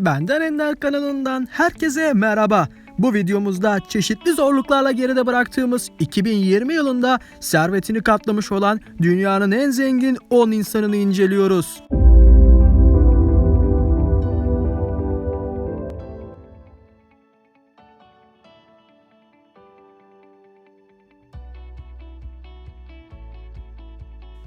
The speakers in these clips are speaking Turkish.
Benden Ender kanalından herkese merhaba. Bu videomuzda çeşitli zorluklarla geride bıraktığımız 2020 yılında servetini katlamış olan dünyanın en zengin 10 insanını inceliyoruz.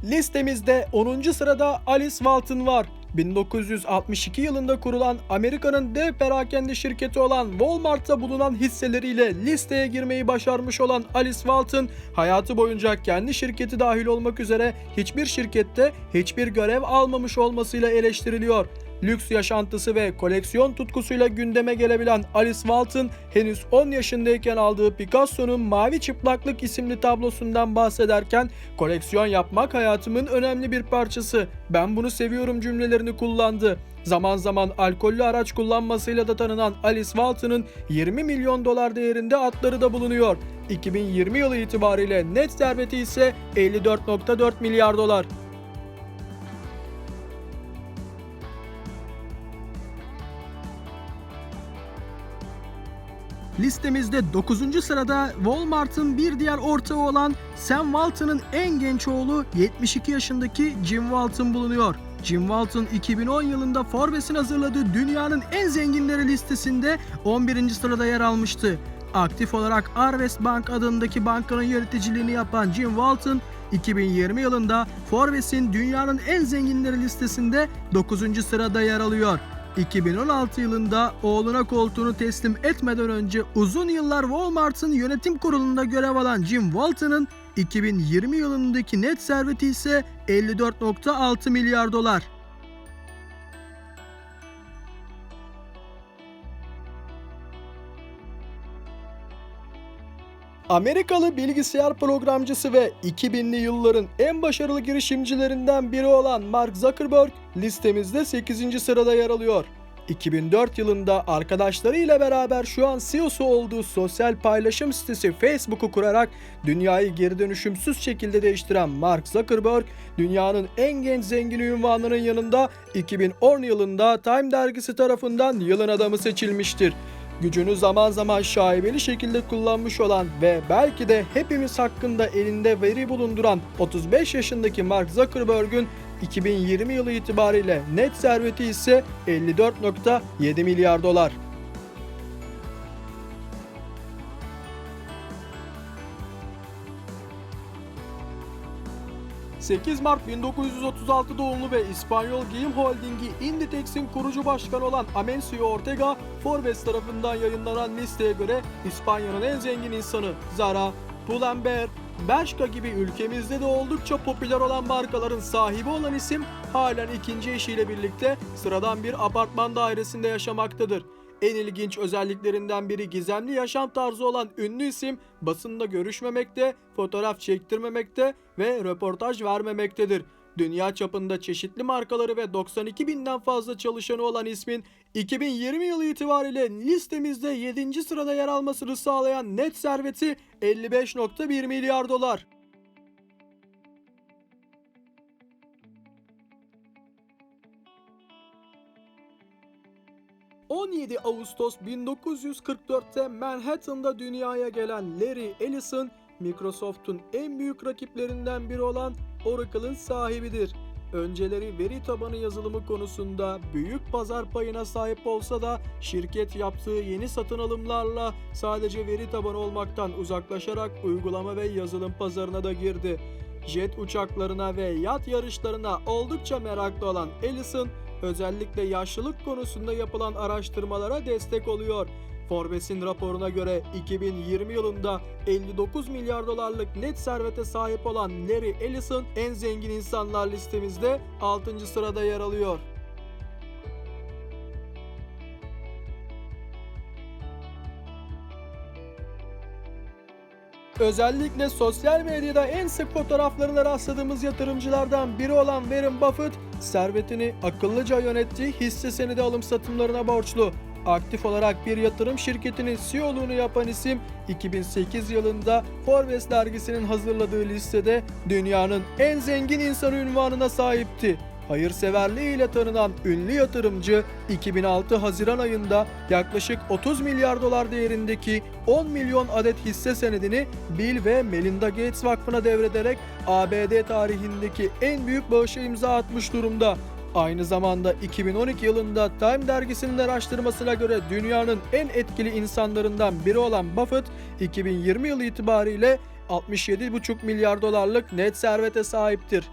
Listemizde 10. sırada Alice Walton var. 1962 yılında kurulan Amerika'nın dev perakende şirketi olan Walmart'ta bulunan hisseleriyle listeye girmeyi başarmış olan Alice Walton, hayatı boyunca kendi şirketi dahil olmak üzere hiçbir şirkette hiçbir görev almamış olmasıyla eleştiriliyor. Lüks yaşantısı ve koleksiyon tutkusuyla gündeme gelebilen Alice Walton henüz 10 yaşındayken aldığı Picasso'nun Mavi Çıplaklık isimli tablosundan bahsederken koleksiyon yapmak hayatımın önemli bir parçası. Ben bunu seviyorum cümlelerini kullandı. Zaman zaman alkollü araç kullanmasıyla da tanınan Alice Walton'ın 20 milyon dolar değerinde atları da bulunuyor. 2020 yılı itibariyle net serveti ise 54.4 milyar dolar. Listemizde 9. sırada Walmart'ın bir diğer ortağı olan Sam Walton'ın en genç oğlu 72 yaşındaki Jim Walton bulunuyor. Jim Walton 2010 yılında Forbes'in hazırladığı dünyanın en zenginleri listesinde 11. sırada yer almıştı. Aktif olarak Arvest Bank adındaki bankanın yöneticiliğini yapan Jim Walton 2020 yılında Forbes'in dünyanın en zenginleri listesinde 9. sırada yer alıyor. 2016 yılında oğluna koltuğunu teslim etmeden önce uzun yıllar Walmart'ın yönetim kurulunda görev alan Jim Walton'ın 2020 yılındaki net serveti ise 54.6 milyar dolar. Amerikalı bilgisayar programcısı ve 2000'li yılların en başarılı girişimcilerinden biri olan Mark Zuckerberg listemizde 8. sırada yer alıyor. 2004 yılında arkadaşlarıyla beraber şu an CEO'su olduğu sosyal paylaşım sitesi Facebook'u kurarak dünyayı geri dönüşümsüz şekilde değiştiren Mark Zuckerberg, dünyanın en genç zengini ünvanının yanında 2010 yılında Time dergisi tarafından yılın adamı seçilmiştir gücünü zaman zaman şaibeli şekilde kullanmış olan ve belki de hepimiz hakkında elinde veri bulunduran 35 yaşındaki Mark Zuckerberg'ün 2020 yılı itibariyle net serveti ise 54.7 milyar dolar. ...8 Mart 1936 doğumlu ve İspanyol giyim holdingi Inditex'in kurucu başkanı olan Amencio Ortega... ...Forbes tarafından yayınlanan listeye göre İspanya'nın en zengin insanı Zara, Pull&Bear, Bershka gibi ülkemizde de oldukça popüler olan markaların sahibi olan isim halen ikinci eşiyle birlikte sıradan bir apartman dairesinde yaşamaktadır. En ilginç özelliklerinden biri gizemli yaşam tarzı olan ünlü isim basında görüşmemekte, fotoğraf çektirmemekte ve röportaj vermemektedir. Dünya çapında çeşitli markaları ve 92 binden fazla çalışanı olan ismin 2020 yılı itibariyle listemizde 7. sırada yer almasını sağlayan net serveti 55.1 milyar dolar. ...17 Ağustos 1944'te Manhattan'da dünyaya gelen Larry Ellison... ...Microsoft'un en büyük rakiplerinden biri olan Oracle'ın sahibidir. Önceleri veri tabanı yazılımı konusunda büyük pazar payına sahip olsa da şirket yaptığı yeni satın alımlarla sadece veri tabanı olmaktan uzaklaşarak uygulama ve yazılım pazarına da girdi. Jet uçaklarına ve yat yarışlarına oldukça meraklı olan Ellison özellikle yaşlılık konusunda yapılan araştırmalara destek oluyor. Forbes'in raporuna göre 2020 yılında 59 milyar dolarlık net servete sahip olan Larry Ellison en zengin insanlar listemizde 6. sırada yer alıyor. Özellikle sosyal medyada en sık fotoğraflarına rastladığımız yatırımcılardan biri olan Warren Buffett, servetini akıllıca yönettiği hisse senedi alım satımlarına borçlu. Aktif olarak bir yatırım şirketinin CEO'luğunu yapan isim 2008 yılında Forbes dergisinin hazırladığı listede dünyanın en zengin insanı ünvanına sahipti. Hayırseverliğiyle tanınan ünlü yatırımcı 2006 Haziran ayında yaklaşık 30 milyar dolar değerindeki 10 milyon adet hisse senedini Bill ve Melinda Gates Vakfı'na devrederek ABD tarihindeki en büyük bağışa imza atmış durumda. Aynı zamanda 2012 yılında Time dergisinin araştırmasına göre dünyanın en etkili insanlarından biri olan Buffett, 2020 yılı itibariyle 67,5 milyar dolarlık net servete sahiptir.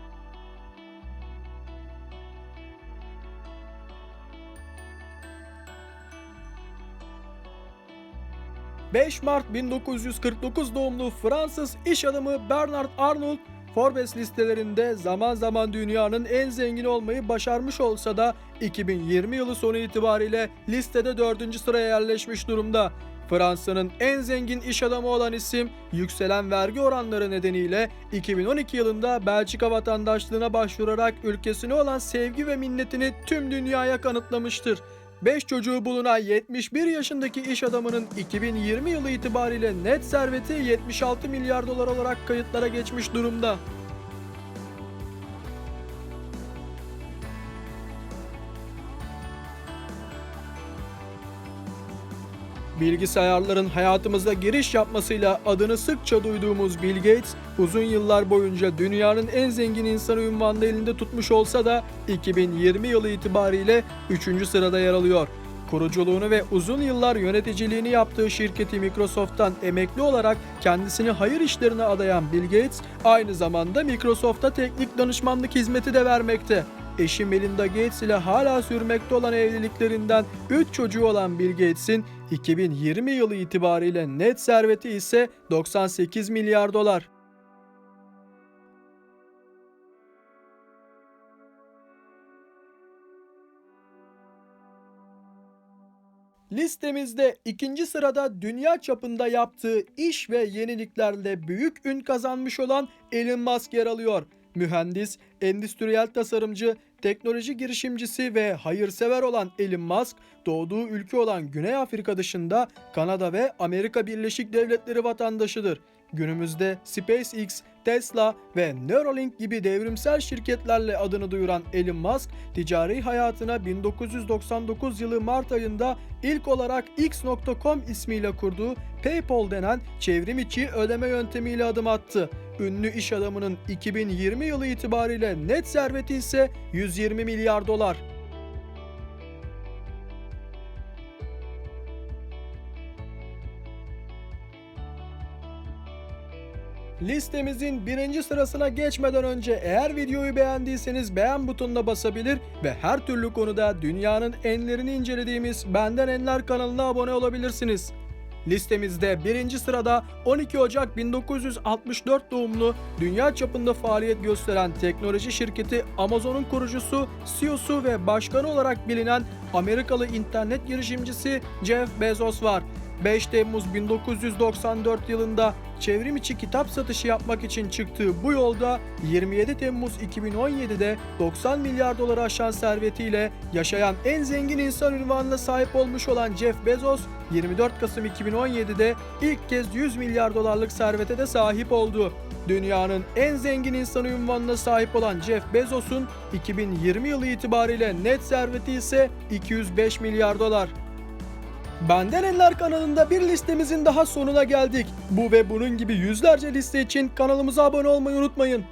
5 Mart 1949 doğumlu Fransız iş adamı Bernard Arnault, Forbes listelerinde zaman zaman dünyanın en zengini olmayı başarmış olsa da 2020 yılı sonu itibariyle listede 4. sıraya yerleşmiş durumda. Fransa'nın en zengin iş adamı olan isim yükselen vergi oranları nedeniyle 2012 yılında Belçika vatandaşlığına başvurarak ülkesine olan sevgi ve minnetini tüm dünyaya kanıtlamıştır. 5 çocuğu bulunan 71 yaşındaki iş adamının 2020 yılı itibariyle net serveti 76 milyar dolar olarak kayıtlara geçmiş durumda. Bilgisayarların hayatımıza giriş yapmasıyla adını sıkça duyduğumuz Bill Gates, uzun yıllar boyunca dünyanın en zengin insanı ünvanını elinde tutmuş olsa da 2020 yılı itibariyle 3. sırada yer alıyor. Kuruculuğunu ve uzun yıllar yöneticiliğini yaptığı şirketi Microsoft'tan emekli olarak kendisini hayır işlerine adayan Bill Gates, aynı zamanda Microsoft'a teknik danışmanlık hizmeti de vermekte. Eşi Melinda Gates ile hala sürmekte olan evliliklerinden 3 çocuğu olan Bill Gates'in 2020 yılı itibariyle net serveti ise 98 milyar dolar. Listemizde ikinci sırada dünya çapında yaptığı iş ve yeniliklerle büyük ün kazanmış olan Elon Musk yer alıyor. Mühendis, endüstriyel tasarımcı, teknoloji girişimcisi ve hayırsever olan Elon Musk, doğduğu ülke olan Güney Afrika dışında Kanada ve Amerika Birleşik Devletleri vatandaşıdır. Günümüzde SpaceX, Tesla ve Neuralink gibi devrimsel şirketlerle adını duyuran Elon Musk, ticari hayatına 1999 yılı Mart ayında ilk olarak X.com ismiyle kurduğu PayPal denen çevrim içi ödeme yöntemiyle adım attı. Ünlü iş adamının 2020 yılı itibariyle net serveti ise 120 milyar dolar. Listemizin birinci sırasına geçmeden önce eğer videoyu beğendiyseniz beğen butonuna basabilir ve her türlü konuda dünyanın enlerini incelediğimiz Benden Enler kanalına abone olabilirsiniz. Listemizde birinci sırada 12 Ocak 1964 doğumlu dünya çapında faaliyet gösteren teknoloji şirketi Amazon'un kurucusu, CEO'su ve başkanı olarak bilinen Amerikalı internet girişimcisi Jeff Bezos var. 5 Temmuz 1994 yılında çevrim içi kitap satışı yapmak için çıktığı bu yolda 27 Temmuz 2017'de 90 milyar doları aşan servetiyle yaşayan en zengin insan ünvanına sahip olmuş olan Jeff Bezos 24 Kasım 2017'de ilk kez 100 milyar dolarlık servete de sahip oldu. Dünyanın en zengin insanı ünvanına sahip olan Jeff Bezos'un 2020 yılı itibariyle net serveti ise 205 milyar dolar. Benden Eller kanalında bir listemizin daha sonuna geldik. Bu ve bunun gibi yüzlerce liste için kanalımıza abone olmayı unutmayın.